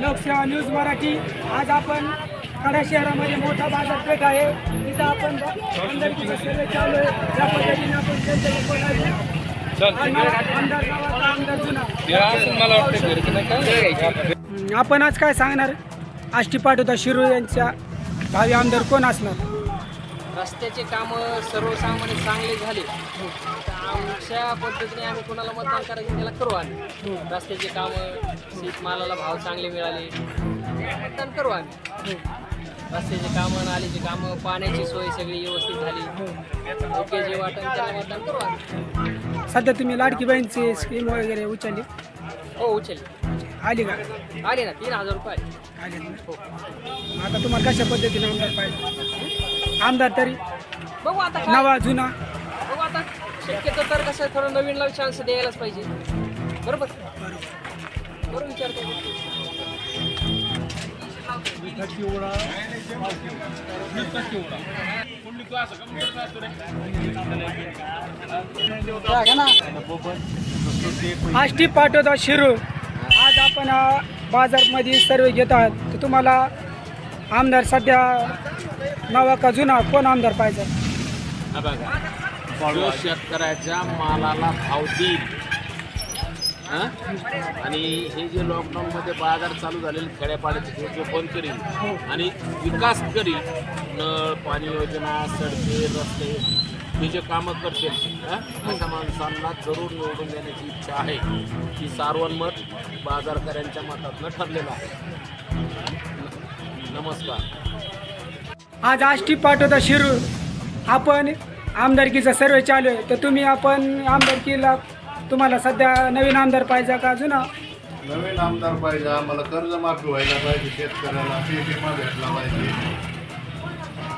लोकसेवा न्यूज मराठी. आज आपण कडा शहरामध्ये मोठा बाजारपेठ आहे. तिथं आपण आमदारकीचे चालू आहे. त्या पद्धतीने आपण आज काय सांगणार? आष्टी पाठवता शिरू यांच्या भावी आमदार कोण असणार? रस्त्याचे काम सर्वसामान्य चांगले झाले. तर आमच्या पद्धतीने आम्ही कोणाला मतदान करायचं त्याला करू आम्ही. रस्त्याचे काम शेतमालाला भाव चांगले मिळाले. मतदान करू आम्ही. रस्त्याचे कामं नालीचे कामं पाण्याची सोय सगळी व्यवस्थित झाली. ओके जे वाटेल त्याला मतदान करू आम्ही. सध्या तुम्ही लाडकी बहीणची स्कीम वगैरे उचलली? हो उचल आली का? आले ना तीन हजार रुपये आले. हो आता तुम्हाला कशा पद्धतीने आमदार पाहिजे? आमदार तरी. बघू आता काय नवा जुना. बघू आता शक्यतो तर कसं आहे, थोडं नवीनला चान्स द्यायलाच पाहिजे. बरोबर? बरोबर विचार करू आष्टी पाठवता शिरू. आज आपण अ, बाजारमध्ये सर्वे घेत आहात. तर तुम्हाला आमदार सध्या नवा का जुना कोण आमदार पाहिजे? हा बघा. जो शेतकऱ्याच्या मालाला भाव देईल आणि हे जे लॉकडाऊनमध्ये बाजार चालू झालेले खेड्यापाड्याचे ते जो बंद करील आणि विकास करील नळ पाणी योजना सडके रस्ते हे जे कामं करतील अशा माणसांना जरूर निवडून देण्याची इच्छा आहे. ही सार्वमत बाजारकऱ्यांच्या मतातनं ठरलेलं आहे. नमस्कार. आज आष्टी पाठवता शिरू. आपण आमदारकीचा सर्वे चालू आहे. तर तुम्ही आपण आमदारकीला तुम्हाला सध्या नवीन आमदार पाहिजे का जुना? नवीन आमदार पाहिजे. आम्हाला कर्जमाफी व्हायला पाहिजे. शेतकऱ्याला पीक विमा भेटला पाहिजे.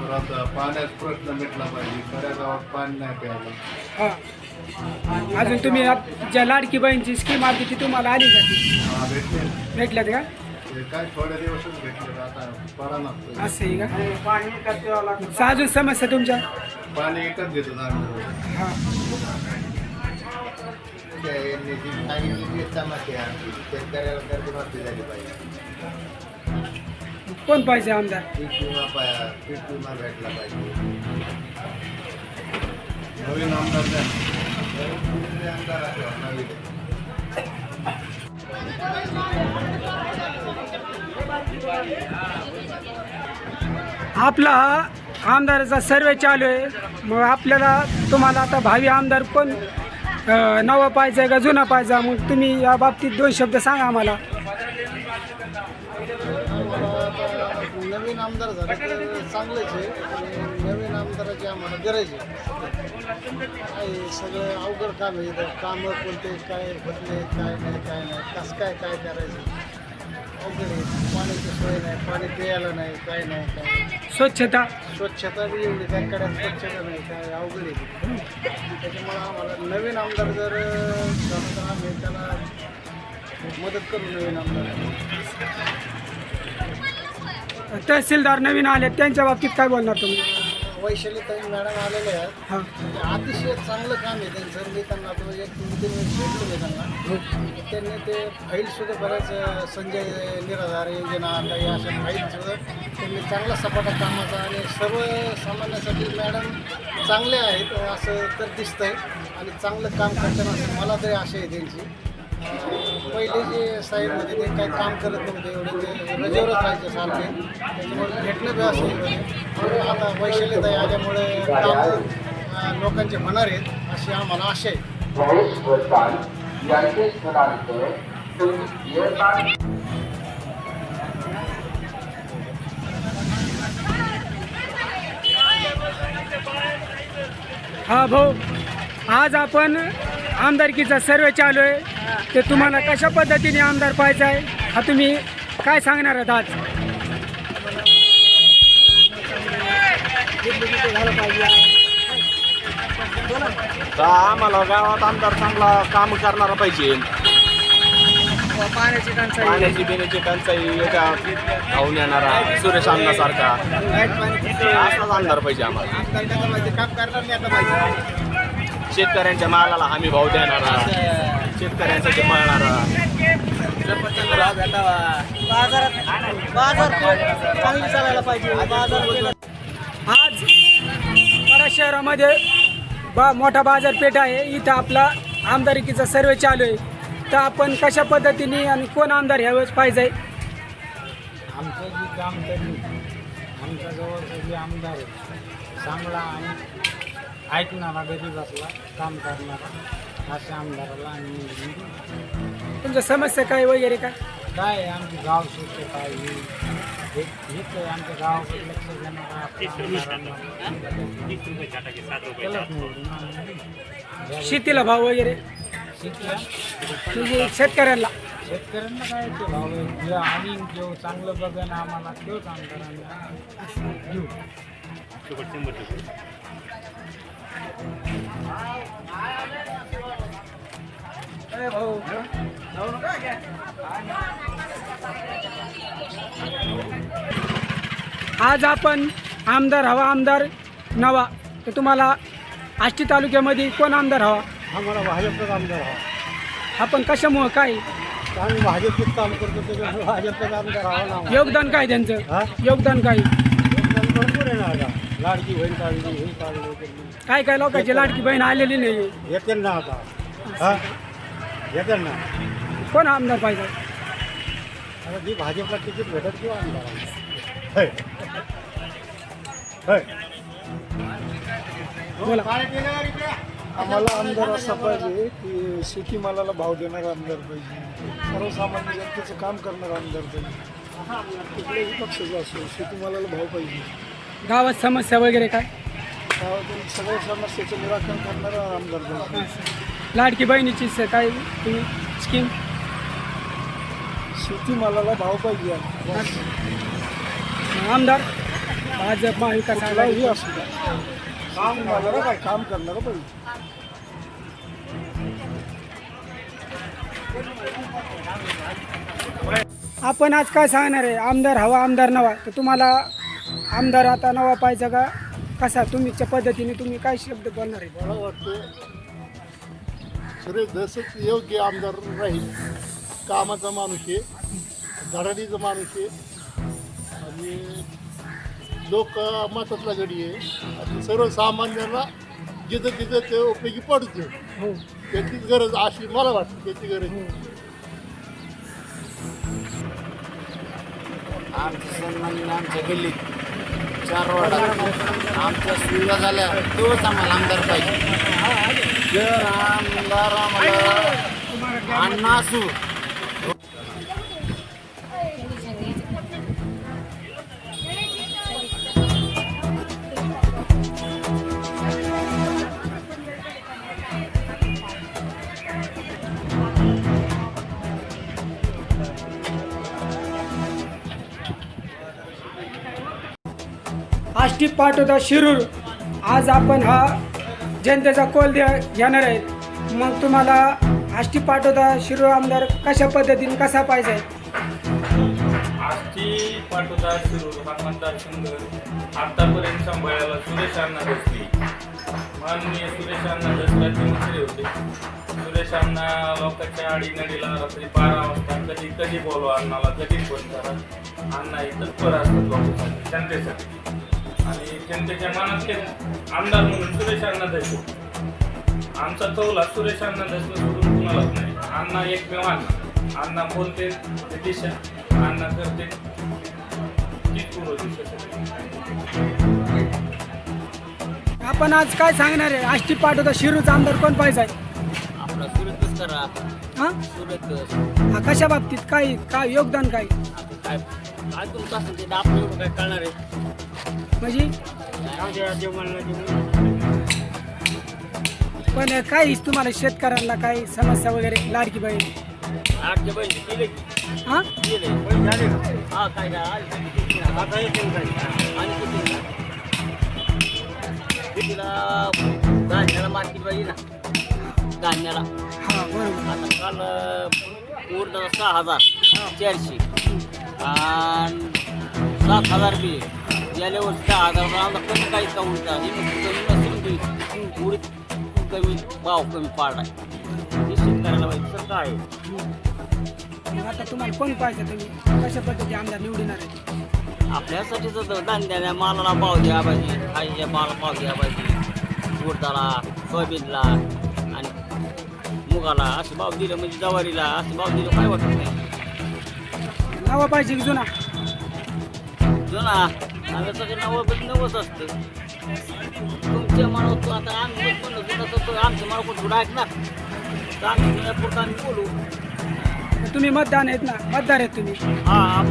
परत पाण्याचा प्रश्न मिटला पाहिजे. खऱ्या गावात पाणी नाही प्यायला. हां. अजून तुम्ही आप- ज्या लाडकी बहीणची स्कीम आली ती तुम्हाला आली का? हा, भेटले. भेटल्यात का? काय थोड्या दिवसच भेटले आता पडा नसतं असं आहे का? अजून समस्या तुमच्या? पाणी एकच घेतो आम्ही हाँ समस्या शेतकऱ्याला कर्जमाफी झाली पाहिजे कोण पाहिजे आमदार? पीक विमा पाहिजे पीक विमा भेटला पाहिजे नवीन आमदार द्या. नवीन आमदार आहे, नवीन आपला आमदाराचा सर्वे चालू आहे. मग आपल्याला तुम्हाला आता भावी आमदार कोण नवा पाहिजे का जुना पाहिजे मग तुम्ही या बाबतीत दोन शब्द सांगा आम्हाला. नवीन आमदार झाले तर आहे. आणि नवीन आमदाराची आम्हाला गरज आहे. सगळं अवघड काम आहे कामं कोणते काय होत नाही काय नाही काय नाही. कसं काय काय करायचं? अवघड आहे पाण्याची सोय नाही पाणी प्यायला नाही काय नाही काय. स्वच्छता. स्वच्छता बी एवढी काय कड्यात स्वच्छता नाही काय अवघड आहे. त्याच्यामुळं आम्हाला नवीन आमदार जर झाला तर आम्ही त्याला मदत करू नवीन आमदार. तहसीलदार नवीन आले त्यांच्या बाबतीत काय बोलणार तुम्ही? वैशालीताई मॅडम आलेले आहेत. हां. अतिशय चांगलं काम आहे त्यांचं. मी त्यांना तो एक दोन तीन वेळेस भेटलो मी त्यांना. त्यांनी ते फाईलसुद्धा बऱ्याच संजय निराधार योजना काही अशा फाईलसुद्धा त्यांनी चांगला सपाटा कामाचा आणि सर्वसामान्यासाठी मॅडम चांगले आहेत असं तर दिसतंय. आणि चांगलं काम करताना मला तरी आशा आहे त्यांची. पहिले जे साहेब होते ते काही काम करत नव्हते एवढे ते रजेवरच राहायचे सारखे. त्याच्यामुळे भेटणं बी असं हे होते. आता वैशाल्यताई आल्यामुळे काम लोकांचे होणार आहेत अशी आम्हाला आशा आहे. हा भाऊ. आज आपण आमदारकीचा सर्वे चालू आहे. ते तुम्हाला कशा पद्धतीने आमदार पाहायचा आहे हा तुम्ही काय सांगणार आहात आज? तर आम्हाला गावात आमदार चांगला काम करणारा पाहिजे. पाण्याची टंचाई. पाण्याची पिण्याची टंचाई एका धावून येणारा सुरेश अण्णासारखा. असाच आमदार पाहिजे आम्हाला. काम करणार नाही आता पाहिजे शेतकऱ्यांच्या मालाला हमी भाव देणारा शेतकऱ्यांसाठी मळणारा. बाजारात बाजार चांगली चालायला पाहिजे बाजार आज परत शहरामध्ये बा मोठा बाजारपेठ आहे. इथं आपला आमदारकीचा सर्वे चालू आहे. तर आपण कशा पद्धतीने आणि कोण आमदार ह्यावेळेस पाहिजे? आमचं जी काम तरी आमच्या जवळचा जे आमदार आहे चांगला आणि ऐकणारा गरीबातला काम करणारा अशा आमदाराला आम्ही निवडून. तुमच्या समस्या काय वगैरे काय? काय आहे आमचे गाव स्वच्छता आहे हे हेच आहे आमच्या गावाकडे लक्ष देणारा त्यालाच निवडून आम्ही शेतीला भाव वगैरे? शेतीला? म्हणजे शेतकऱ्यांना. शेतकऱ्यांना काय ते भाव आहे? जे आणि जो चांगलं बघन आम्हाला तोच आमदारांना देऊ. आज आपण आमदार हवा आमदार नवा. तर तुम्हाला आष्टी तालुक्यामध्ये कोण आमदार हवा? आम्हाला भाजपचा आमदार हवा. आपण कशामुळं? काय? आम्ही भाजपच काम करतो त्याच्यामुळे भाजपचा आमदार हवा ना योगदान काय त्यांचं? हा? योगदान काय? भरपूर आहे ना आता. लाडकी बहीण काढली हे काढली काय काय लोकांची लाडकी बहीण आलेली नाही येते ना आता. हा? कोण आमदार पाहिजे? आता जी भाजपला तिकीट भेटत किंवा आमदार होय होय बोला. आम्हाला आमदार असा पाहिजे की शेतीमालाला भाव देणारा आमदार पाहिजे. सर्वसामान्य जनतेचं काम करणारा आमदार पाहिजे. कुठल्याही पक्षाचा असो शेतीमालाला भाव पाहिजे. गावात समस्या वगैरे काय? गावातील सगळ्या समस्येचं निराकरण करणारा आमदार पाहिजे. लाडकी बहिणीची स- काय तुम्ही स्कीम शेतीमालाला भाव पाहिजे आमदार भाजप महाविकास आघाडी. कुठलाही असू द्या. काम करणारा काम करणारा पाहिजे. आपण आज काय सांगणार आहे? आमदार हवा आमदार नवा. तर तुम्हाला आमदार आता नवा पाहिजे का? कसा? तुमच्या पद्धतीने तुम्ही काय शब्द बोलणार आहे? मला वाटतं सगळे जसं योग्य आमदार राहील कामाचा माणूस आहे धडाडीचा माणूस आहे आणि लोक मतातला गडी आहे. आणि सर्वसामान्यांना जिथं तिथं ते उपयोगी पडतो हो. त्याचीच गरज अशी मला वाटतं त्याची गरज सन्मानीने आमच्या गल्लीत चार वार्डात आमच्या सुविधा झाल्या. तोच आम्हाला आमदार पाहिजे. जर आमदार आम्हाला अण्णा असू. आष्टी पाठवता शिरूर. आज आपण हा जनतेचा कोल द्या घेणार आहेत मग तुम्हाला आष्टी पाठवता शिरूर आमदार कशा पद्धतीने कसा पाहिजे? आष्टी पाठवता शिरूर हा मतदारसंघ आतापर्यंत सांभाळायला सुरेश अण्णा दसरी माननीय सुरेश अण्णा दसऱ्याचे मंत्री होते. सुरेश अण्णा लोकांच्या आडीनडीला रात्री बारा वाजता कधी कधी बोलवा अण्णाला कधी फोन करा. अण्णा इथं पर असतात लोकांसाठी जनतेसाठी. आणि जनतेच्या मनात ते आमदार म्हणून सुरेश अण्णा दसरे आमचा कौला सुरेश अण्णा सोडून कुणालाच नाही. अण्णा एकमेव अण्णा अण्णा बोलते ते दिशा. अण्णा करते. आपण आज काय सांगणार आहे? आष्टी पाटोदा शिरूरचा आमदार कोण पाहिजे? आपला सुरतच करा. हा? सुरत हा कशा बाबतीत? काय काय योगदान काय? काय? काय तुमचं असेल ते काय कळणार आहे म्हणजे? पण काय तुम्हाला शेतकऱ्यांना काही समस्या वगैरे लाडकी बहीण? आठच्या बहिणी केले की हा? केले हा काय काय आता येते काय आणि किती तिला धान्याला मार्केट पाहिजे ना धान्याला हा बरोबर. आता काल पूर्ण सहा हजार चारशे. आणि सात हजार बी. गेल्या वर्षी दहा हजार आम्हाला कमी काही का कमी नसेल उडीत कमी भाव कमी पाडलाय हे शेतकऱ्याला माहिती सर काय आहे? मग आता तुम्हाला कोण पाहिजे तुम्ही? कशा पद्धती आमदार निवडणार आहे आपल्यासाठी तर धान्याला मालाला भाव द्या पाहिजे. खायच्या माला भाव द्या पाहिजे. उडदाला सोयाबीनला. मुगाला असं भाव दिलं म्हणजे जवारीला. असं भाव दिलं काय वाटत नाही. नवा पाहिजे की जुना? जुना? आम्ही सगळं नवं पण नवंच असतं. तुमच्या मनात आता आम्ही म्हणलं जुनं तर तो आमच्या मनात थोडं ऐकणार तर आम्ही जुन्या पुरतं आम्ही बोलू. तुम्ही मतदान आहेत ना? मतदार आहेत तुम्ही. हा आपण